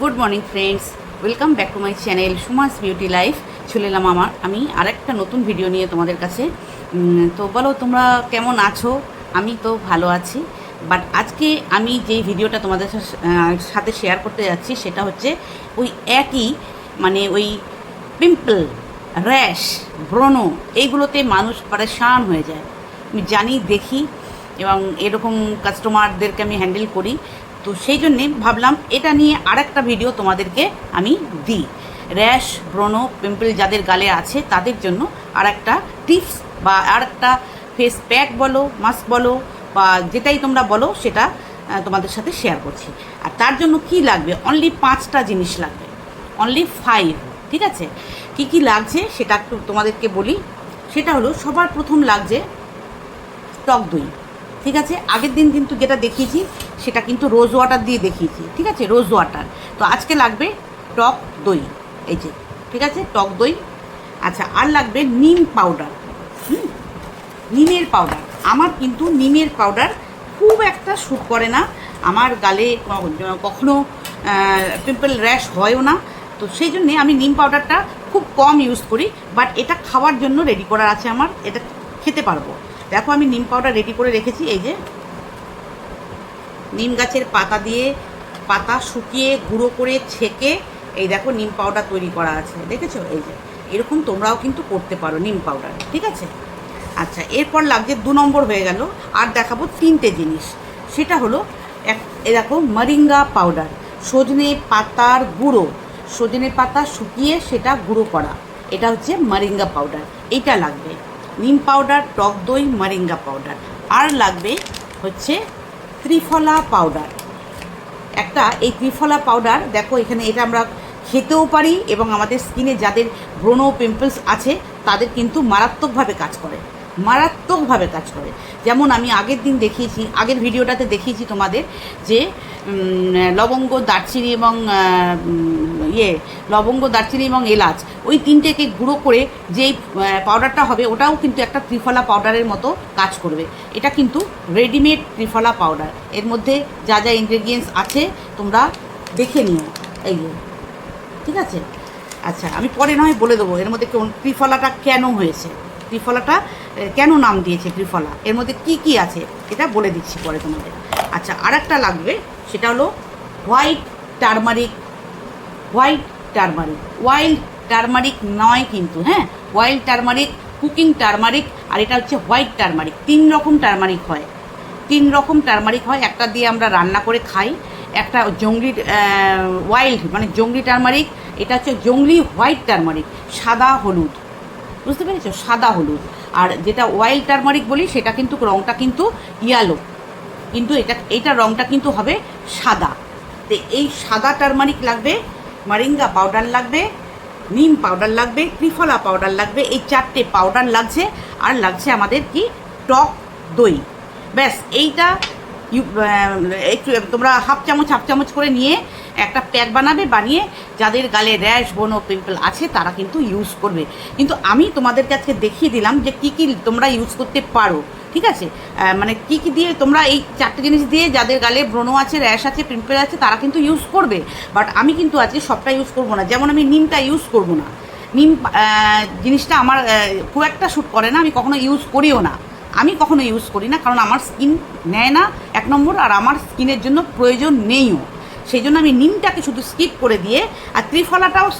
Good morning friends welcome back to my channel Sumas Beauty Life চলে এলাম আমার, আমি আরেকটা নতুন ভিডিও নিয়ে তোমাদের কাছে। তো বলো, তোমরা কেমন আছো? আমি তো ভালো আছি। বাট আজকে আমি যেই ভিডিওটা তোমাদের সাথে শেয়ার করতে যাচ্ছি, সেটা হচ্ছে ওই একই মানে ওই পিম্পল র্যাশ ব্রণ, এইগুলোতে মানুষ পরেশান হয়ে যায়। আমি জানি, দেখি, এবং এরকম কাস্টমারদেরকে আমি হ্যান্ডেল করি। তো সেই জন্যে ভাবলাম এটা নিয়ে আরেকটা ভিডিও তোমাদেরকে আমি দিই। র্যাশ ব্রণ পিম্পল যাদের গালে আছে তাদের জন্য আর একটা টিপস বা আর একটা ফেস প্যাক বলো মাস্ক বলো বা যেটাই তোমরা বলো সেটা তোমাদের সাথে শেয়ার করছি। আর তার জন্য কি লাগবে? অনলি পাঁচটা জিনিস লাগবে। অনলি ফাইভ ঠিক আছে? কি কি লাগছে সেটা একটু তোমাদেরকে বলি। সেটা হলো সবার প্রথম লাগছে টক দই। ঠিক আছে? আগের দিন কিন্তু যেটা দেখিয়েছি, সেটা কিন্তু রোজ ওয়াটার দিয়ে দেখিয়েছি, ঠিক আছে? রোজ ওয়াটার তো আজকে লাগবে টক দই, এই যে, ঠিক আছে? টক দই। আচ্ছা আর লাগবে নিম পাউডার হুম? নিমের পাউডার আমার কিন্তু নিমের পাউডার খুব একটা শ্যুট করে না। আমার গালে কখনো পিম্পল র্যাশ হয়ও না। তো সেই জন্যে আমি নিম পাউডারটা খুব কম ইউজ করি বাট এটা খাওয়ার জন্য রেডি করার আছে আমার। এটা খেতে পারব। দেখো আমি নিম পাউডার রেডি করে রেখেছি, এই যে। নিম গাছের পাতা দিয়ে পাতা শুকিয়ে গুঁড়ো করে ছেঁকে এই দেখো নিম পাউডার তৈরি করা আছে, দেখেছ? এই যে, এরকম তোমরাও কিন্তু করতে পারো নিম পাউডার, ঠিক আছে? আচ্ছা এরপর লাগছে দু নম্বর হয়ে গেল, আর দেখাবো তিনটে জিনিস। সেটা হলো, এক, এ দেখো মরিঙ্গা পাউডার, সজনে পাতার গুঁড়ো। সজনে পাতা শুকিয়ে সেটা গুঁড়ো করা, এটা হচ্ছে মারিঙ্গা পাউডার এইটা লাগবে। নিম পাউডার, টক দই, মারিঙ্গা পাউডার। আর লাগবে হচ্ছে ত্রিফলা পাউডার। একটা এই ত্রিফলা পাউডার, দেখো এখানে এটা আমরা খেতেও পারি এবং আমাদের স্কিনে যাদের ব্রণ পিম্পলস আছে, তাদের কিন্তু মারাত্মকভাবে কাজ করে। মারাত্মকভাবে কাজ করে। যেমন আমি আগের দিন দেখিয়েছি, আগের ভিডিওটাতে দেখিয়েছি তোমাদের যে লবঙ্গ, দারচিনি এবং ইয়ে লবঙ্গ, দারচিনি এবং এলাচ, ওই তিনটেকে গুঁড়ো করে যেই পাউডারটা হবে, ওটাও কিন্তু একটা ত্রিফলা পাউডারের মতো কাজ করবে। এটা কিন্তু রেডিমেড ত্রিফলা পাউডার এর মধ্যে যা যা ইনগ্রেডিয়েন্টস আছে, তোমরা দেখে নিও। এই ঠিক আছে? আচ্ছা আমি পরে নয় বলে দেবো, এর মধ্যে কোন ত্রিফলাটা কেন হয়েছে? ত্রিফলাটা কেন নাম দিয়েছে ত্রিফলা? এর মধ্যে কি কি আছে? এটা বলে দিচ্ছি পরে তোমাদের। আচ্ছা আর একটা লাগবে, সেটা হলো white turmeric white turmeric, wild turmeric নয় কিন্তু হ্যাঁ? ওয়াইল্ড টারমারিক, কুকিং টারমারিক, আর এটা হচ্ছে হোয়াইট টারমারিক। তিন রকম টারমারিক হয়। তিন রকম টারমারিক হয়, একটা দিয়ে আমরা রান্না করে খাই, একটা জঙ্গলি ওয়াইল্ড মানে জঙ্গলি টারমারিক, এটা হচ্ছে জঙ্গলি হোয়াইট টারমারিক, সাদা হলুদ। বুঝতে পেরেছ? সাদা হলুদ। আর যেটা ওয়াইল্ড টারমারিক বলি, সেটা কিন্তু রঙটা কিন্তু ইয়ালো কিন্তু এটা, এইটা রঙটা কিন্তু হবে সাদা। তো এই সাদা টারমারিক লাগবে মারিঙ্গা পাউডার লাগবে নিম পাউডার লাগবে ত্রিফলা পাউডার লাগবে, এই চারটে পাউডার লাগছে, আর লাগছে আমাদের কি টক দই। ব্যাস, এইটা একটু, তোমরা হাফ চামচ হাফ চামচ করে নিয়ে একটা প্যাক বানাবে, বানিয়ে যাদের গালে র্যাশ, বোন পিম্পল আছে, তারা কিন্তু ইউজ করবে। কিন্তু আমি তোমাদের কাছে দেখিয়ে দিলাম যে কী কী তোমরা ইউজ করতে পারো, ঠিক আছে? মানে কী কী দিয়ে তোমরা এই চারটে জিনিস দিয়ে যাদের গালে ব্রণ আছে, র্যাশ আছে, পিম্পল আছে, তারা কিন্তু ইউজ করবে। বাট আমি কিন্তু আজকে সবটা ইউজ করব না। যেমন আমি নিমটা ইউজ করব না। নিম জিনিসটা আমার খুব একটা শ্যুট করে না, আমি কখনো ইউজ করিও না। আমি কখনো ইউজ করি না, কারণ আমার স্কিন নেয় না এক নম্বর, আর আমার স্কিনের জন্য প্রয়োজন নেইও। সেই জন্য আমি নিমটাকে শুধু স্কিপ করে দিয়ে, আর ত্রিফলাটাও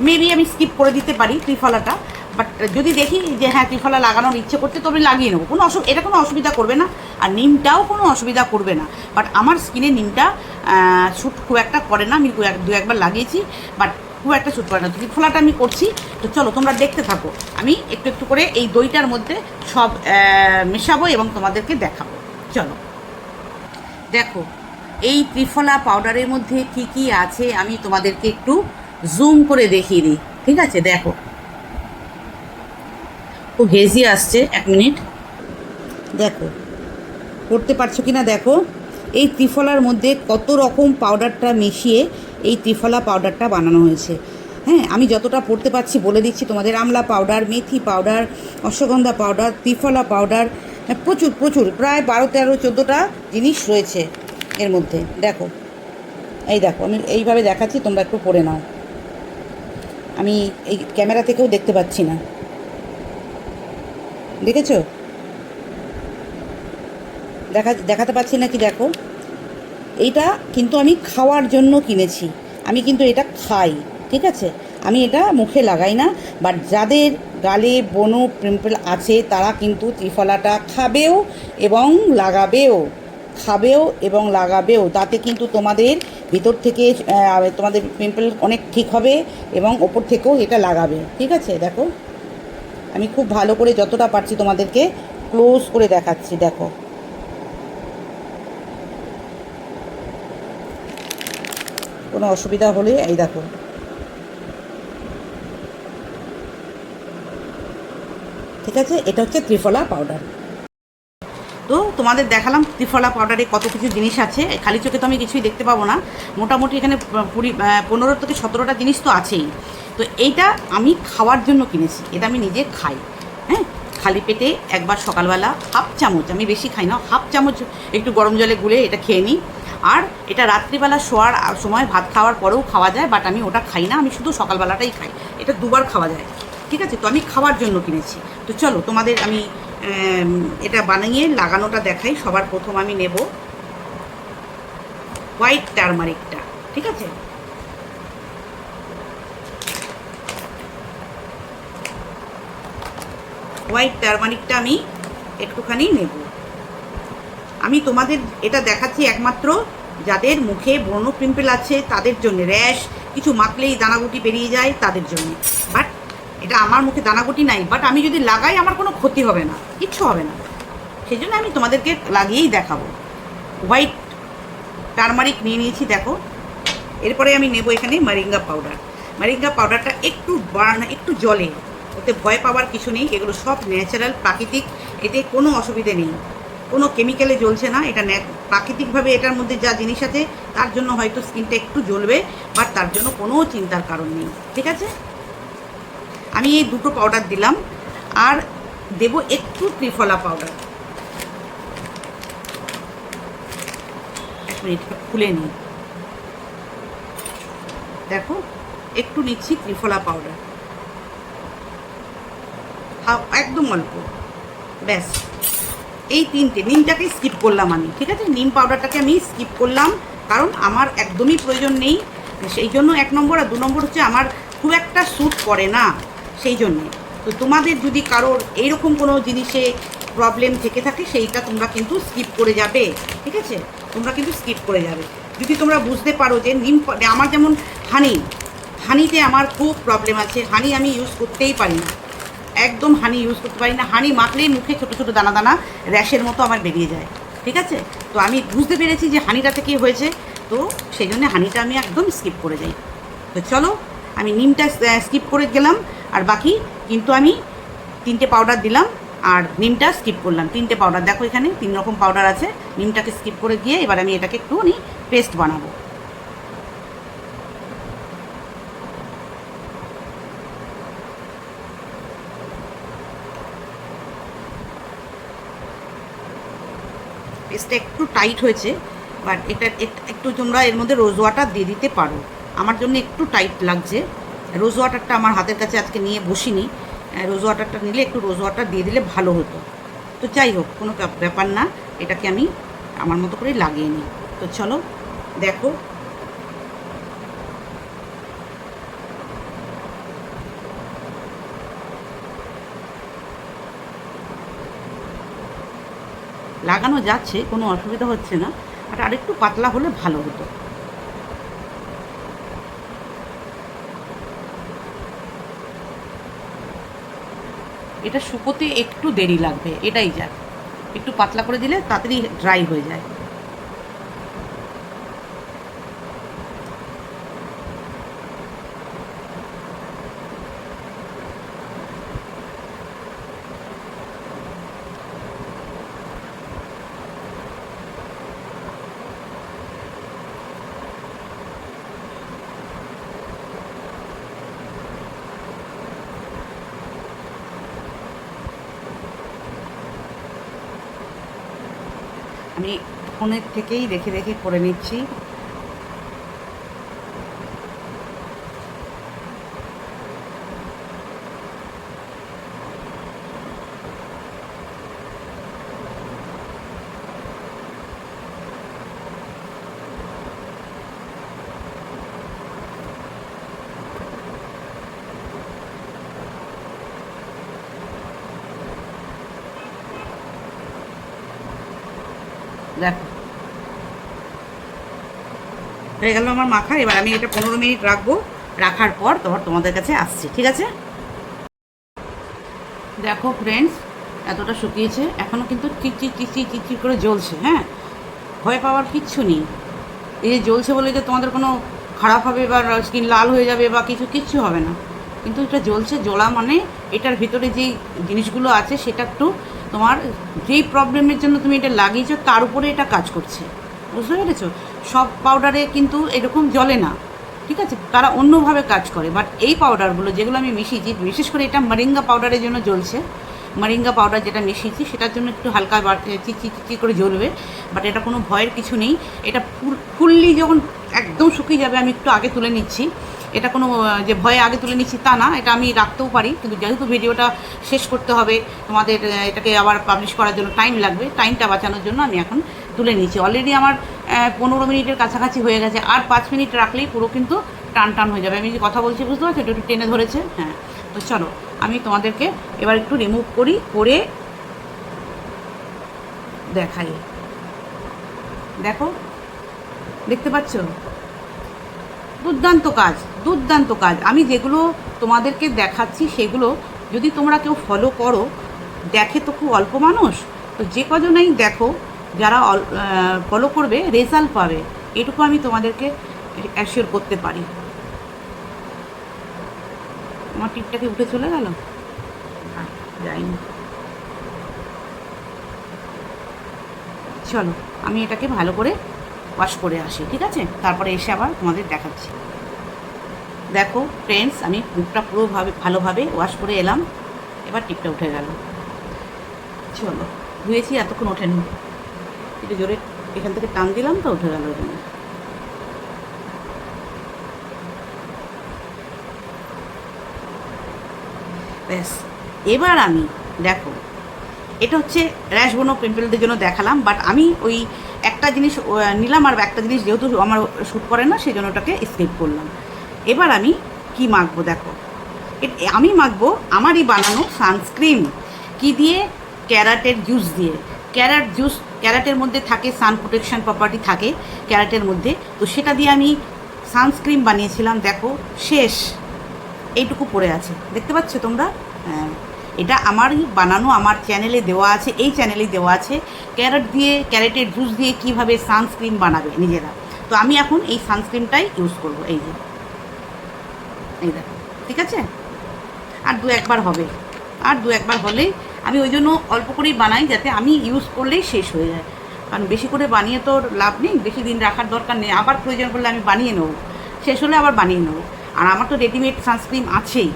মেবি আমি স্কিপ করে দিতে পারি ত্রিফলাটা বাট যদি দেখি যে হ্যাঁ ত্রিফলা লাগানোর ইচ্ছে করছে তো আমি লাগিয়ে নেব। কোনো অসু, এটা কোনো অসুবিধা করবে না, আর নিমটাও কোনো অসুবিধা করবে না। বাট আমার স্কিনে নিমটা শ্যুট খুব একটা করে না, আমি দু, এক- দু, একবার লাগিয়েছি বাট খুব একটা শ্যুট করে না। ত্রিফলাটা আমি করছি, তো চলো তোমরা দেখতে থাকো। আমি একটু একটু করে এই দইটার মধ্যে সব মেশাবো এবং তোমাদেরকে দেখাবো। চলো। দেখো এই ত্রিফলা পাউডারের মধ্যে কি কি আছে আমি তোমাদেরকে একটু জুম করে দেখিয়ে দিই। ঠিক আছে? দেখো। খুব হেজি আসছে এক মিনিট দেখো। করতে পারছ কি না দেখো। এই ত্রিফলার মধ্যে কত রকম পাউডারটা মিশিয়ে এই ত্রিফলা পাউডারটা বানানো হয়েছে। হ্যাঁ আমি যতটা পড়তে পারছি বলে দিচ্ছি তোমাদের। Amla powder methi powder ashwagandha powder triphala powder হ্যাঁ, প্রচুর প্রচুর। প্রায় বারো তেরো চোদ্দোটা জিনিস রয়েছে। এর মধ্যে। দেখো। এই দেখো, আমি এইভাবে দেখাচ্ছি, তোমরা একটু পড়ে নাও। আমি এই ক্যামেরা থেকেও দেখতে পাচ্ছি না। দেখেছ? দেখা, দেখাতে পাচ্ছি না কি দেখো? এইটা কিন্তু আমি খাওয়ার জন্য কিনেছি। আমি কিন্তু এটা খাই, ঠিক আছে? আমি এটা মুখে লাগাই না বাট যাদের গালে বনো পিম্পল আছে, তারা কিন্তু ত্রিফলাটা খাবেও এবং লাগাবেও। খাবেও এবং লাগাবেও, তাতে কিন্তু তোমাদের ভিতর থেকে তোমাদের পিম্পল অনেক ঠিক হবে এবং ওপর থেকেও এটা লাগাবে। ঠিক আছে? দেখো। আমি খুব ভালো করে যতটা পারছি তোমাদেরকে ক্লোজ করে দেখাচ্ছি, দেখো। কোনো অসুবিধা হলে, এই দেখো। ঠিক আছে? এটা হচ্ছে ত্রিফলা পাউডার তো তোমাদের দেখালাম ত্রিফলা পাউডারে কত কিছু জিনিস আছে। খালি চোখে তো আমি কিছুই দেখতে পাবো না। মোটামুটি এখানে কুড়ি পনেরো থেকে সতেরোটা জিনিস তো আছেই। তো এইটা আমি খাওয়ার জন্য কিনেছি। এটা আমি নিজে খাই। হ্যাঁ? খালি পেটে একবার সকালবেলা হাফ চামচ, আমি বেশি খাই না, হাফ চামচ একটু গরম জলে গুলে এটা খেয়ে নিই। আর এটা রাত্রিবেলা শোয়ার সময় ভাত খাওয়ার পরেও খাওয়া যায় বাট আমি ওটা খাই না, আমি শুধু সকালবেলাটাই খাই। এটা দুবার খাওয়া যায়। ঠিক আছে? তো আমি খাওয়ার জন্য কিনেছি। তো চলো তোমাদের আমি এটা বানিয়ে লাগানোটা দেখাই, সবার প্রথম আমি নেব হোয়াইট টার্মারিকটা, ঠিক আছে? হোয়াইট টার্মারিকটা আমি একটুখানি নেব। আমি তোমাদের এটা দেখাচ্ছি একমাত্র যাদের মুখে ব্রণ পিম্পল আছে, তাদের জন্য, র্যাশ, কিছু মাখলেই দানাগুটি বেরিয়ে যায়, তাদের জন্য। বাট এটা আমার মুখে দানাগুটি নাই বাট আমি যদি লাগাই আমার কোনো ক্ষতি হবে না, কিচ্ছু হবে না। সেই জন্য আমি তোমাদেরকে লাগিয়েই দেখাবো। হোয়াইট টারমারিক নিয়ে নিয়েছি, দেখো। এরপরে আমি নেব এখানে মারিঙ্গা পাউডার মারিঙ্গা পাউডারটা একটু বাড়ানো একটু জলে। ওতে ভয় পাওয়ার কিছু নেই, এগুলো সব ন্যাচারাল প্রাকৃতিক। এতে কোনো অসুবিধে নেই। কোনো কেমিক্যালে জ্বলছে না, এটা প্রাকৃতিকভাবে এটার মধ্যে যা জিনিস আছে, তার জন্য হয়তো স্কিনটা একটু জ্বলবে বাট তার জন্য কোনো চিন্তার কারণ নেই। ঠিক আছে? আমি এই দুটো পাউডার দিলাম, আর দেব একটু ত্রিফলা পাউডার এক মিনিট, খুলে নিই দেখো, একটু নিচ্ছি ত্রিফলা পাউডার একদম অল্প। ব্যাস। এই তিনটে, নিমটাকে স্কিপ করলাম আমি, ঠিক আছে? নিম পাউডারটাকে আমি স্কিপ করলাম, কারণ আমার একদমই প্রয়োজন নেই। সেই জন্য এক নম্বর আর দু নম্বর হচ্ছে আমার খুব একটা স্যুট করে না। সেই জন্যে। তো তোমাদের যদি কারোর এইরকম কোনো জিনিসে প্রবলেম থেকে থাকে, সেইটা তোমরা কিন্তু স্কিপ করে যাবে, ঠিক আছে? তোমরা কিন্তু স্কিপ করে যাবে। যদি তোমরা বুঝতে পারো যে নিম আমার যেমন হানি হানিতে আমার খুব প্রবলেম আছে। হানি আমি ইউজ করতেই পারি না। একদম হানি ইউজ করতে পারি না। হানি মাখলেই মুখে ছোটো ছোটো দানা দানা র্যাশের মতো আমার বেরিয়ে যায়, ঠিক আছে? তো আমি বুঝতে পেরেছি যে হানিটাতে কী হয়েছে। তো সেই জন্য হানিটা আমি একদম স্কিপ করে যাই। তো চলো, আমি নিমটা স্কিপ করে গেলাম। আর বাকি কিন্তু আমি তিনটে পাউডার দিলাম আর নিমটা স্কিপ করলাম। তিনটে পাউডার দেখো এখানে তিন রকম পাউডার আছে। নিমটাকে স্কিপ করে গিয়ে এবার আমি এটাকে একটুখানি পেস্ট বানাবো। পেস্টটা একটু টাইট হয়েছে বাট এটা একটু তোমরা এর মধ্যে রোজ ওয়াটার দিয়ে দিতে পারো। আমার জন্য একটু টাইট লাগছে। রোজ ওয়াটারটা আমার হাতের কাছে আজকে নিয়ে বসিনি। রোজ ওয়াটারটা নিলে একটু রোজ ওয়াটার দিয়ে দিলে ভালো হতো। তো যাই হোক, কোনো ব্যাপার না, এটাকে আমি আমার মতো করে লাগিয়ে নিই। তো চলো, দেখো। লাগানো যাচ্ছে, কোনো অসুবিধা হচ্ছে না, আর আরেকটু পাতলা হলে ভালো হতো। এটা শুকোতে একটু দেরি লাগবে, এটাই যা একটু পাতলা করে দিলে তাড়াতাড়ি ড্রাই হয়ে যায়। আমি ফোনের থেকেই দেখে দেখে করে নিচ্ছি দেখো হয়ে গেল আমার মাখা। এবার আমি এটা পনেরো মিনিট রাখব। রাখার পর তোমার তোমাদের কাছে আসছি, ঠিক আছে? দেখো ফ্রেন্ডস এতটা শুকিয়েছে। এখনও কিন্তু চিকচিক চিচি চিকচিক করে জ্বলছে হ্যাঁ? ভয় পাওয়ার কিচ্ছু নেই। এই যে জ্বলছে বলে যে তোমাদের কোনো খারাপ হবে বা স্কিন লাল হয়ে যাবে বা কিছু কিচ্ছু হবে না। কিন্তু এটা জ্বলছে, জ্বলা মানে এটার ভিতরে যেই জিনিসগুলো আছে, সেটা একটু তোমার যেই প্রবলেমের জন্য তুমি এটা লাগিয়েছো, তার উপরে এটা কাজ করছে। বুঝতে পেরেছ? সব পাউডারে কিন্তু এরকম জ্বলে না, ঠিক আছে? তারা অন্যভাবে কাজ করে বাট এই পাউডারগুলো যেগুলো আমি মিশিয়েছি, বিশেষ করে এটা মারিঙ্গা পাউডারের জন্য জ্বলছে। মারিঙ্গা পাউডার যেটা মিশিয়েছি, সেটার জন্য একটু হালকা চিচি চিচি করে জ্বলবে বাট এটা কোনো ভয়ের কিছু নেই। এটা ফুললি যখন একদম শুকিয়ে যাবে, আমি একটু আগে তুলে নিচ্ছি। এটা কোনো, যে ভয়ে আগে তুলে নিচ্ছি তা না, এটা আমি রাখতেও পারি, কিন্তু যেহেতু ভিডিওটা শেষ করতে হবে, তোমাদের এটাকে আবার পাবলিশ করার জন্য টাইম লাগবে টাইমটা বাঁচানোর জন্য আমি এখন তুলে নিচ্ছি অলরেডি আমার পনেরো মিনিটের কাছাকাছি হয়ে গেছে। আর পাঁচ মিনিট রাখলেই পুরো কিন্তু টান টান হয়ে যাবে। আমি যে কথা বলছি, বুঝতে পারছ? একটু টেনে ধরেছে। হ্যাঁ। তো চলো, আমি তোমাদেরকে এবার একটু রিমুভ করি, করে দেখাই। দেখো, দেখতে পাচ্ছ? দুর্দান্ত কাজ দুর্দান্ত কাজ। আমি যেগুলো তোমাদেরকে দেখাচ্ছি, সেগুলো যদি তোমরা কেউ ফলো করো, দেখে তো খুব অল্প মানুষ। তো যে কজনেই দেখো যারা ফলো করবে রেজাল্ট পাবে, এটুকু আমি তোমাদেরকে অ্যাসিওর করতে পারি। আমার টিপটাকে উঠে চলে গেল? যাইনি চলো, আমি এটাকে ভালো করে ওয়াশ করে আসি, ঠিক আছে? তারপরে এসে আবার তোমাদের দেখাচ্ছি। দেখো ফ্রেন্ডস আমি মুখটা পুরোভাবে ভালোভাবে ওয়াশ করে এলাম। এবার টিপটা উঠে গেল। চলো, ধুয়েছি, এতক্ষণ ওঠেনি। একটু জোরে এখান থেকে টান দিলাম তো, উঠে গেল ওখানে। ব্যাস, এবার আমি, দেখো, এটা হচ্ছে র্যাশ বোনো পিম্পলদের জন্য দেখালাম বাট আমি ওই একটা জিনিস নিলাম আর একটা জিনিস যেহেতু আমার শ্যুট করে না, সেই জন্য ওটাকে স্কিপ করলাম। এবার আমি কি মাখবো, দেখো। আমি মাখবো আমারই বানানো সানস্ক্রিন কি দিয়ে? ক্যারাটের জুস দিয়ে। ক্যারাট জুস ক্যারাটের মধ্যে থাকে সান প্রোটেকশন প্রপার্টি থাকে ক্যারাটের মধ্যে। তো সেটা দিয়ে আমি সানস্ক্রিন বানিয়েছিলাম, দেখো, শেষ। এইটুকু পড়ে আছে। দেখতে পাচ্ছ তোমরা? হ্যাঁ। এটা আমারই বানানো, আমার চ্যানেলে দেওয়া আছে, এই চ্যানেলেই দেওয়া আছে। ক্যারেট দিয়ে, ক্যারেটের জুস দিয়ে কীভাবে সানস্ক্রিন বানাবে নিজেরা। তো আমি এখন এই সানস্ক্রিনটাই ইউজ করব, এই যে। এই দেখো, ঠিক আছে? আর দু একবার হবে। আর দু একবার হলেই আমি ওই জন্য অল্প করেই বানাই যাতে আমি ইউজ করলেই শেষ হয়ে যায়। কারণ বেশি করে বানিয়ে তো লাভ নেই, বেশি দিন রাখার দরকার নেই। আবার প্রয়োজন পড়লে আমি বানিয়ে নেব। শেষ হলে আবার বানিয়ে নেব। আর আমার তো রেডিমেড সানস্ক্রিন আছেই।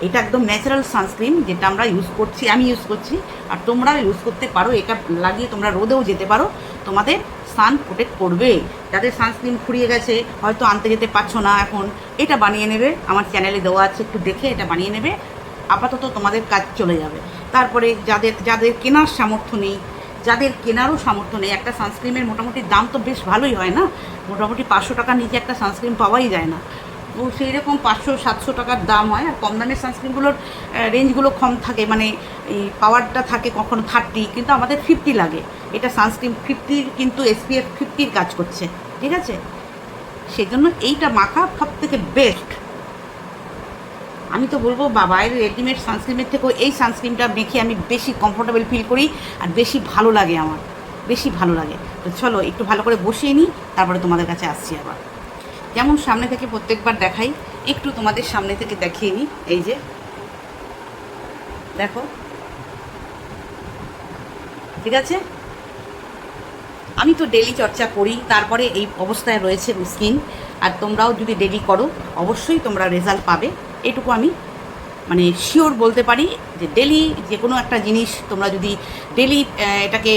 এটা একদম ন্যাচারাল সানস্ক্রিন যেটা আমরা ইউজ করছি, আমি ইউজ করছি। আর তোমরা ইউজ করতে পারো, এটা লাগিয়ে তোমরা রোদেও যেতে পারো। তোমাদের সান প্রোটেক্ট করবে। যাদের সানস্ক্রিন ফুরিয়ে গেছে, হয়তো আনতে যেতে পারছ না এখন। এটা বানিয়ে নেবে। আমার চ্যানেলে দেওয়া আছে, একটু দেখে এটা বানিয়ে নেবে। আপাতত তোমাদের কাজ চলে যাবে। তারপরে যাদের যাদের কেনার সামর্থ্য নেই, যাদের কেনারও সামর্থ্য নেই, একটা সানস্ক্রিমের মোটামুটি দাম তো বেশ ভালোই হয় না? মোটামুটি পাঁচশো টাকার নিচে একটা সানস্ক্রিন পাওয়াই যায় না। তো সেই রকম পাঁচশো, সাতশো টাকার দাম হয়, আর কম দামের সানস্ক্রিনগুলোর রেঞ্জগুলো কম থাকে মানে এই পাওয়ারটা থাকে কখনো থার্টি কিন্তু আমাদের ফিফটি লাগে। এটা সানস্ক্রিন ফিফটির কিন্তু এসপিএফ ফিফটির কাজ করছে। ঠিক আছে? সেই জন্য এইটা মাখা সব থেকে বেস্ট আমি তো বলব বা বাইরের রেডিমেড সানস্ক্রিনের থেকেও এই সানস্ক্রিনটা মেখে আমি বেশি কমফোর্টেবল ফিল করি আর বেশি ভালো লাগে আমার। বেশি ভালো লাগে। তো চলো একটু ভালো করে বসিয়ে নিই, তারপরে তোমাদের কাছে আসছি আবার। যেমন সামনে থেকে প্রত্যেকবার দেখাই, একটু তোমাদের সামনে থেকে দেখিয়ে নিই। এই যে, দেখো। ঠিক আছে? আমি তো ডেলি চর্চা করি, তারপরে এই অবস্থায় রয়েছে স্কিন আর তোমরাও যদি ডেলি করো, অবশ্যই তোমরা রেজাল্ট পাবে। এটুকু আমি মানে শিওর বলতে পারি যে ডেলি যে কোনো একটা জিনিস তোমরা যদি ডেলি এটাকে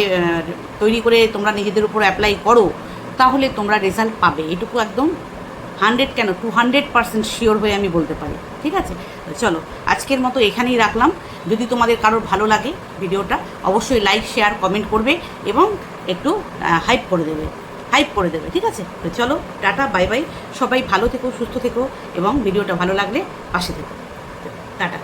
তৈরি করে তোমরা নিজেদের উপর অ্যাপ্লাই করো, তাহলে তোমরা রেজাল্ট পাবে। এটুকু একদম হান্ড্রেড কেন? টু হান্ড্রেড পার্সেন্ট শিওর হয়ে আমি বলতে পারি। ঠিক আছে? চলো, আজকের মতো এখানেই রাখলাম। যদি তোমাদের কারোর ভালো লাগে ভিডিওটা, অবশ্যই লাইক শেয়ার কমেন্ট করবে এবং একটু হাইপ করে দেবে। হাইপ করে দেবে, ঠিক আছে? তো চলো, টাটা বাই বাই সবাই ভালো থেকো, সুস্থ থেকো, এবং ভিডিওটা ভালো লাগলে পাশে থেকো। টাটা।